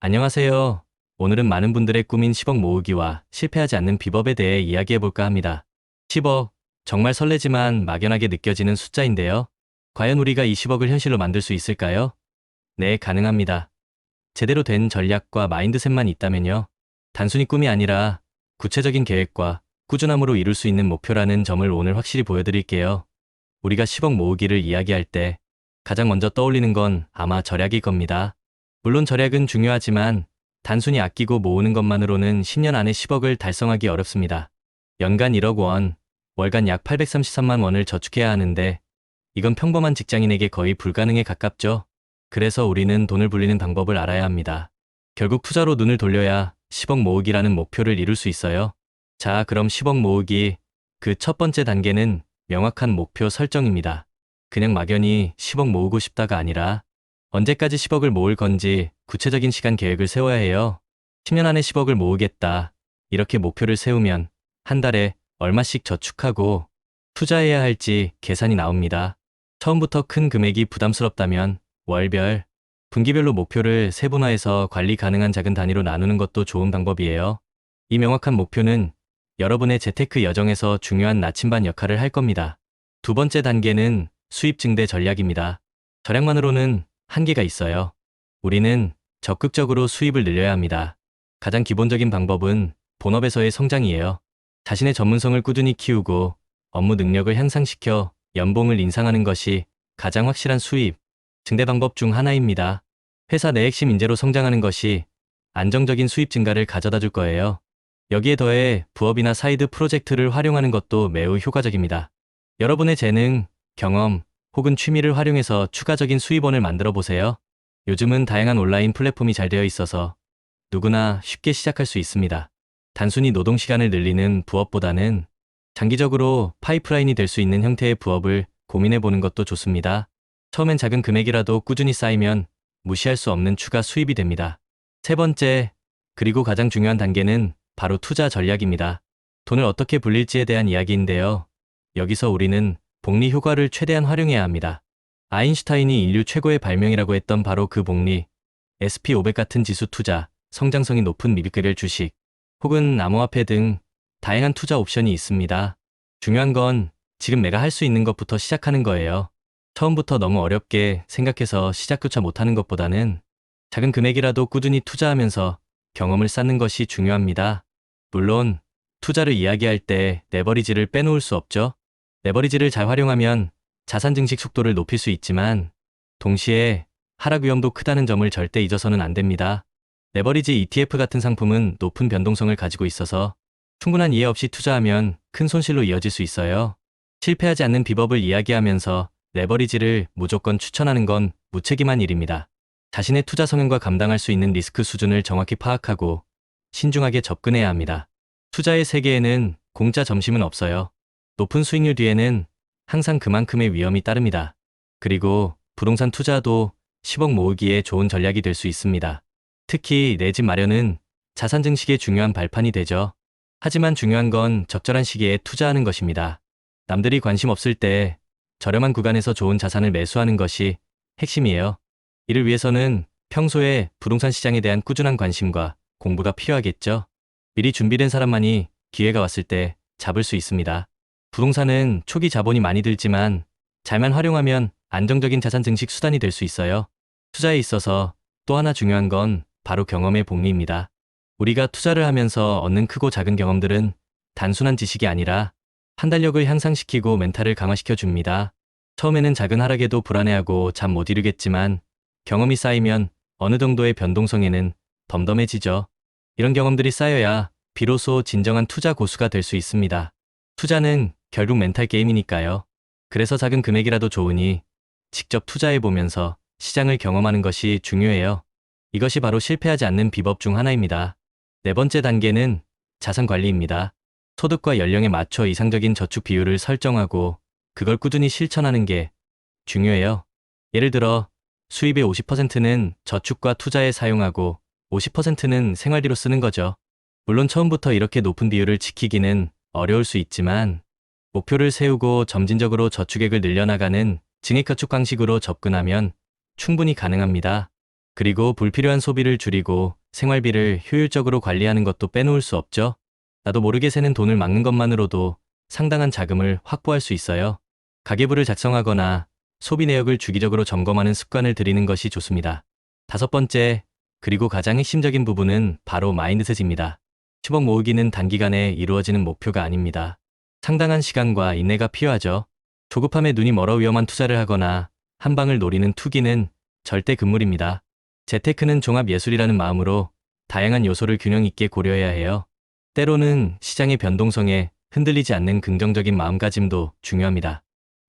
안녕하세요. 오늘은 많은 분들의 꿈인 10억 모으기와 실패하지 않는 비법에 대해 이야기해 볼까 합니다. 10억, 정말 설레지만 막연하게 느껴지는 숫자인데요. 과연 우리가 이 10억을 현실로 만들 수 있을까요? 네, 가능합니다. 제대로 된 전략과 마인드셋만 있다면요. 단순히 꿈이 아니라 구체적인 계획과 꾸준함으로 이룰 수 있는 목표라는 점을 오늘 확실히 보여드릴게요. 우리가 10억 모으기를 이야기할 때 가장 먼저 떠올리는 건 아마 절약일 겁니다. 물론 절약은 중요하지만 단순히 아끼고 모으는 것만으로는 10년 안에 10억을 달성하기 어렵습니다. 연간 1억 원, 월간 약 833만 원을 저축해야 하는데 이건 평범한 직장인에게 거의 불가능에 가깝죠. 그래서 우리는 돈을 불리는 방법을 알아야 합니다. 결국 투자로 눈을 돌려야 10억 모으기라는 목표를 이룰 수 있어요. 자, 그럼 10억 모으기 그 첫 번째 단계는 명확한 목표 설정입니다. 그냥 막연히 10억 모으고 싶다가 아니라 언제까지 10억을 모을 건지 구체적인 시간 계획을 세워야 해요. 10년 안에 10억을 모으겠다. 이렇게 목표를 세우면 한 달에 얼마씩 저축하고 투자해야 할지 계산이 나옵니다. 처음부터 큰 금액이 부담스럽다면 월별, 분기별로 목표를 세분화해서 관리 가능한 작은 단위로 나누는 것도 좋은 방법이에요. 이 명확한 목표는 여러분의 재테크 여정에서 중요한 나침반 역할을 할 겁니다. 두 번째 단계는 수입 증대 전략입니다. 절약만으로는 한계가 있어요. 우리는 적극적으로 수입을 늘려야 합니다. 가장 기본적인 방법은 본업에서의 성장이에요. 자신의 전문성을 꾸준히 키우고 업무 능력을 향상시켜 연봉을 인상하는 것이 가장 확실한 수입, 증대 방법 중 하나입니다. 회사 내 핵심 인재로 성장하는 것이 안정적인 수입 증가를 가져다 줄 거예요. 여기에 더해 부업이나 사이드 프로젝트를 활용하는 것도 매우 효과적입니다. 여러분의 재능, 경험, 혹은 취미를 활용해서 추가적인 수입원을 만들어 보세요. 요즘은 다양한 온라인 플랫폼이 잘 되어 있어서 누구나 쉽게 시작할 수 있습니다. 단순히 노동 시간을 늘리는 부업보다는 장기적으로 파이프라인이 될 수 있는 형태의 부업을 고민해 보는 것도 좋습니다. 처음엔 작은 금액이라도 꾸준히 쌓이면 무시할 수 없는 추가 수입이 됩니다. 세 번째, 그리고 가장 중요한 단계는 바로 투자 전략입니다. 돈을 어떻게 불릴지에 대한 이야기인데요. 여기서 우리는 복리 효과를 최대한 활용해야 합니다. 아인슈타인이 인류 최고의 발명이라고 했던 바로 그 복리, SP500 같은 지수 투자, 성장성이 높은 미국계를 주식, 혹은 암호화폐 등 다양한 투자 옵션이 있습니다. 중요한 건 지금 내가 할 수 있는 것부터 시작하는 거예요. 처음부터 너무 어렵게 생각해서 시작조차 못하는 것보다는 작은 금액이라도 꾸준히 투자하면서 경험을 쌓는 것이 중요합니다. 물론 투자를 이야기할 때 레버리지를 빼놓을 수 없죠. 레버리지를 잘 활용하면 자산 증식 속도를 높일 수 있지만 동시에 하락 위험도 크다는 점을 절대 잊어서는 안 됩니다. 레버리지 ETF 같은 상품은 높은 변동성을 가지고 있어서 충분한 이해 없이 투자하면 큰 손실로 이어질 수 있어요. 실패하지 않는 비법을 이야기하면서 레버리지를 무조건 추천하는 건 무책임한 일입니다. 자신의 투자 성향과 감당할 수 있는 리스크 수준을 정확히 파악하고 신중하게 접근해야 합니다. 투자의 세계에는 공짜 점심은 없어요. 높은 수익률 뒤에는 항상 그만큼의 위험이 따릅니다. 그리고 부동산 투자도 10억 모으기에 좋은 전략이 될 수 있습니다. 특히 내 집 마련은 자산 증식의 중요한 발판이 되죠. 하지만 중요한 건 적절한 시기에 투자하는 것입니다. 남들이 관심 없을 때 저렴한 구간에서 좋은 자산을 매수하는 것이 핵심이에요. 이를 위해서는 평소에 부동산 시장에 대한 꾸준한 관심과 공부가 필요하겠죠. 미리 준비된 사람만이 기회가 왔을 때 잡을 수 있습니다. 부동산은 초기 자본이 많이 들지만 잘만 활용하면 안정적인 자산 증식 수단이 될 수 있어요. 투자에 있어서 또 하나 중요한 건 바로 경험의 복리입니다. 우리가 투자를 하면서 얻는 크고 작은 경험들은 단순한 지식이 아니라 판단력을 향상시키고 멘탈을 강화시켜 줍니다. 처음에는 작은 하락에도 불안해하고 잠 못 이루겠지만 경험이 쌓이면 어느 정도의 변동성에는 덤덤해지죠. 이런 경험들이 쌓여야 비로소 진정한 투자 고수가 될 수 있습니다. 투자는 결국 멘탈 게임이니까요. 그래서 작은 금액이라도 좋으니 직접 투자해 보면서 시장을 경험하는 것이 중요해요. 이것이 바로 실패하지 않는 비법 중 하나입니다. 네 번째 단계는 자산 관리입니다. 소득과 연령에 맞춰 이상적인 저축 비율을 설정하고 그걸 꾸준히 실천하는 게 중요해요. 예를 들어 수입의 50%는 저축과 투자에 사용하고 50%는 생활비로 쓰는 거죠. 물론 처음부터 이렇게 높은 비율을 지키기는 어려울 수 있지만 목표를 세우고 점진적으로 저축액을 늘려나가는 증액저축 방식으로 접근하면 충분히 가능합니다. 그리고 불필요한 소비를 줄이고 생활비를 효율적으로 관리하는 것도 빼놓을 수 없죠. 나도 모르게 새는 돈을 막는 것만으로도 상당한 자금을 확보할 수 있어요. 가계부를 작성하거나 소비 내역을 주기적으로 점검하는 습관을 들이는 것이 좋습니다. 다섯 번째, 그리고 가장 핵심적인 부분은 바로 마인드셋입니다. 10억 모으기는 단기간에 이루어지는 목표가 아닙니다. 상당한 시간과 인내가 필요하죠. 조급함에 눈이 멀어 위험한 투자를 하거나 한 방을 노리는 투기는 절대 금물입니다. 재테크는 종합 예술이라는 마음으로 다양한 요소를 균형 있게 고려해야 해요. 때로는 시장의 변동성에 흔들리지 않는 긍정적인 마음가짐도 중요합니다.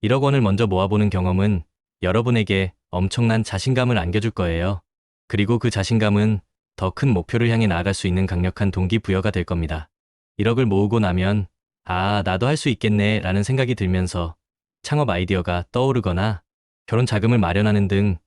1억 원을 먼저 모아보는 경험은 여러분에게 엄청난 자신감을 안겨줄 거예요. 그리고 그 자신감은 더 큰 목표를 향해 나아갈 수 있는 강력한 동기부여가 될 겁니다. 1억을 모으고 나면 아, 나도 할 수 있겠네 라는 생각이 들면서 창업 아이디어가 떠오르거나 결혼 자금을 마련하는 등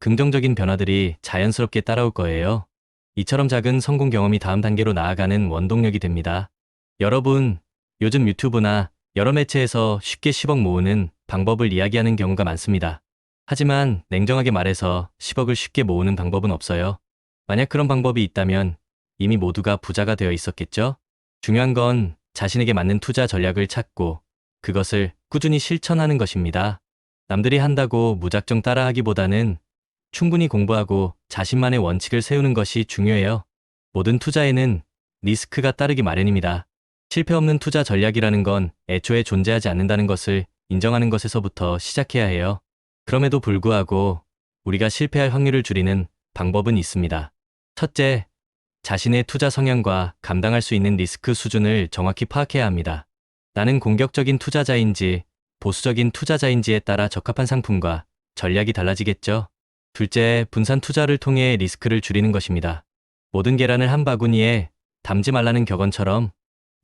긍정적인 변화들이 자연스럽게 따라올 거예요. 이처럼 작은 성공 경험이 다음 단계로 나아가는 원동력이 됩니다. 여러분, 요즘 유튜브나 여러 매체에서 쉽게 10억 모으는 방법을 이야기하는 경우가 많습니다. 하지만 냉정하게 말해서 10억을 쉽게 모으는 방법은 없어요. 만약 그런 방법이 있다면 이미 모두가 부자가 되어 있었겠죠? 중요한 건 자신에게 맞는 투자 전략을 찾고 그것을 꾸준히 실천하는 것입니다. 남들이 한다고 무작정 따라하기보다는 충분히 공부하고 자신만의 원칙을 세우는 것이 중요해요. 모든 투자에는 리스크가 따르기 마련입니다. 실패 없는 투자 전략이라는 건 애초에 존재하지 않는다는 것을 인정하는 것에서부터 시작해야 해요. 그럼에도 불구하고 우리가 실패할 확률을 줄이는 방법은 있습니다. 첫째, 자신의 투자 성향과 감당할 수 있는 리스크 수준을 정확히 파악해야 합니다. 나는 공격적인 투자자인지 보수적인 투자자인지에 따라 적합한 상품과 전략이 달라지겠죠. 둘째, 분산 투자를 통해 리스크를 줄이는 것입니다. 모든 계란을 한 바구니에 담지 말라는 격언처럼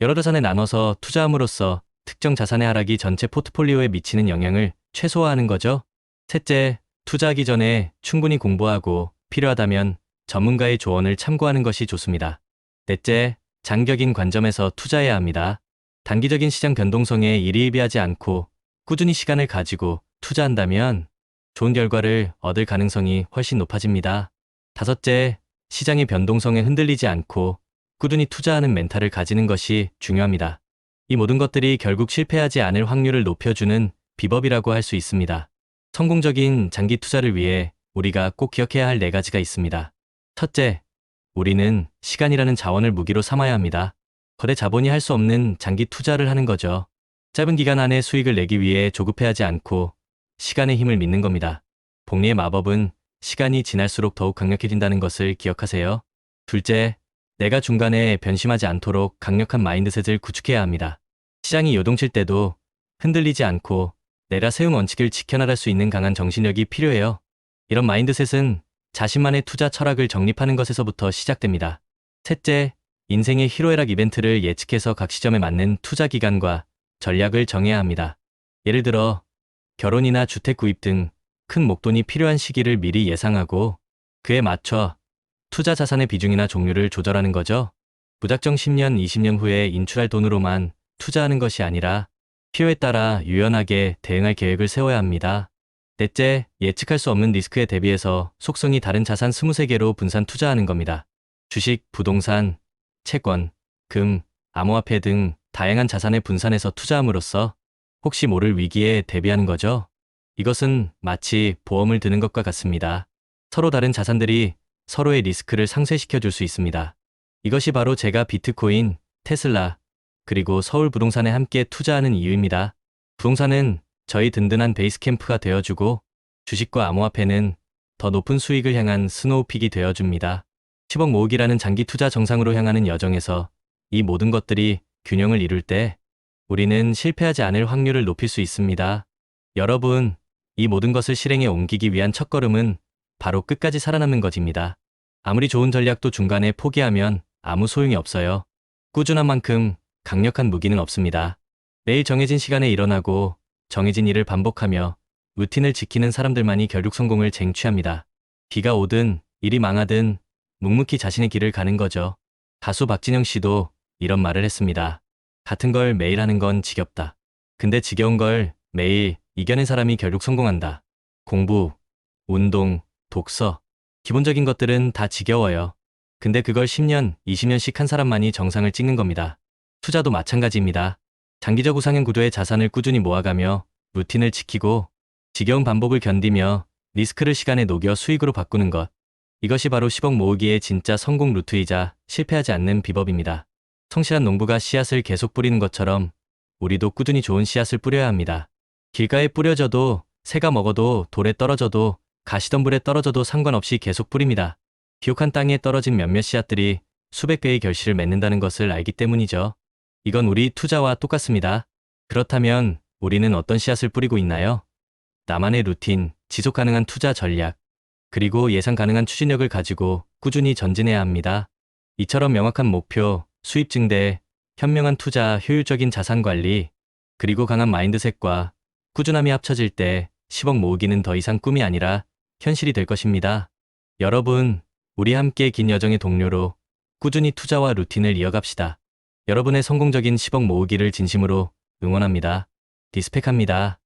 여러 자산에 나눠서 투자함으로써 특정 자산의 하락이 전체 포트폴리오에 미치는 영향을 최소화하는 거죠. 셋째, 투자하기 전에 충분히 공부하고 필요하다면 전문가의 조언을 참고하는 것이 좋습니다. 넷째, 장격인 관점에서 투자해야 합니다. 단기적인 시장 변동성에 일희일비하지 않고 꾸준히 시간을 가지고 투자한다면 좋은 결과를 얻을 가능성이 훨씬 높아집니다. 다섯째, 시장의 변동성에 흔들리지 않고 꾸준히 투자하는 멘탈을 가지는 것이 중요합니다. 이 모든 것들이 결국 실패하지 않을 확률을 높여주는 비법이라고 할 수 있습니다. 성공적인 장기 투자를 위해 우리가 꼭 기억해야 할 네 가지가 있습니다. 첫째, 우리는 시간이라는 자원을 무기로 삼아야 합니다. 거래 자본이 할 수 없는 장기 투자를 하는 거죠. 짧은 기간 안에 수익을 내기 위해 조급해하지 않고 시간의 힘을 믿는 겁니다. 복리의 마법은 시간이 지날수록 더욱 강력해진다는 것을 기억하세요. 둘째, 내가 중간에 변심하지 않도록 강력한 마인드셋을 구축해야 합니다. 시장이 요동칠 때도 흔들리지 않고 내가 세운 원칙을 지켜나갈 수 있는 강한 정신력이 필요해요. 이런 마인드셋은 자신만의 투자 철학을 정립하는 것에서부터 시작됩니다. 셋째, 인생의 희로애락 이벤트를 예측해서 각 시점에 맞는 투자 기간과 전략을 정해야 합니다. 예를 들어 결혼이나 주택 구입 등 큰 목돈이 필요한 시기를 미리 예상하고 그에 맞춰 투자 자산의 비중이나 종류를 조절하는 거죠. 무작정 10년, 20년 후에 인출할 돈으로만 투자하는 것이 아니라 필요에 따라 유연하게 대응할 계획을 세워야 합니다. 넷째, 예측할 수 없는 리스크에 대비해서 속성이 다른 자산 23개로 분산 투자하는 겁니다. 주식, 부동산, 채권, 금, 암호화폐 등 다양한 자산을 분산해서 투자함으로써 혹시 모를 위기에 대비하는 거죠. 이것은 마치 보험을 드는 것과 같습니다. 서로 다른 자산들이 서로의 리스크를 상쇄시켜 줄 수 있습니다. 이것이 바로 제가 비트코인, 테슬라, 그리고 서울 부동산에 함께 투자하는 이유입니다. 부동산은 저희 든든한 베이스 캠프가 되어주고 주식과 암호화폐는 더 높은 수익을 향한 스노우픽이 되어줍니다. 10억 모으기라는 장기 투자 정상으로 향하는 여정에서 이 모든 것들이 균형을 이룰 때 우리는 실패하지 않을 확률을 높일 수 있습니다. 여러분, 이 모든 것을 실행에 옮기기 위한 첫걸음은 바로 끝까지 살아남는 것입니다. 아무리 좋은 전략도 중간에 포기하면 아무 소용이 없어요. 꾸준한 만큼 강력한 무기는 없습니다. 매일 정해진 시간에 일어나고 정해진 일을 반복하며 루틴을 지키는 사람들만이 결국 성공을 쟁취합니다. 비가 오든 일이 망하든 묵묵히 자신의 길을 가는 거죠. 가수 박진영 씨도 이런 말을 했습니다. 같은 걸 매일 하는 건 지겹다. 근데 지겨운 걸 매일 이겨낸 사람이 결국 성공한다. 공부, 운동, 독서, 기본적인 것들은 다 지겨워요. 근데 그걸 10년, 20년씩 한 사람만이 정상을 찍는 겁니다. 투자도 마찬가지입니다. 장기적 우상향 구도의 자산을 꾸준히 모아가며 루틴을 지키고 지겨운 반복을 견디며 리스크를 시간에 녹여 수익으로 바꾸는 것. 이것이 바로 10억 모으기의 진짜 성공 루트이자 실패하지 않는 비법입니다. 성실한 농부가 씨앗을 계속 뿌리는 것처럼 우리도 꾸준히 좋은 씨앗을 뿌려야 합니다. 길가에 뿌려져도 새가 먹어도 돌에 떨어져도 가시덤불에 떨어져도 상관없이 계속 뿌립니다. 비옥한 땅에 떨어진 몇몇 씨앗들이 수백 배의 결실을 맺는다는 것을 알기 때문이죠. 이건 우리 투자와 똑같습니다. 그렇다면 우리는 어떤 씨앗을 뿌리고 있나요? 나만의 루틴, 지속 가능한 투자 전략, 그리고 예상 가능한 추진력을 가지고 꾸준히 전진해야 합니다. 이처럼 명확한 목표, 수입 증대, 현명한 투자, 효율적인 자산 관리, 그리고 강한 마인드셋과 꾸준함이 합쳐질 때 10억 모으기는 더 이상 꿈이 아니라 현실이 될 것입니다. 여러분, 우리 함께 긴 여정의 동료로 꾸준히 투자와 루틴을 이어갑시다. 여러분의 성공적인 10억 모으기를 진심으로 응원합니다. 디스펙합니다.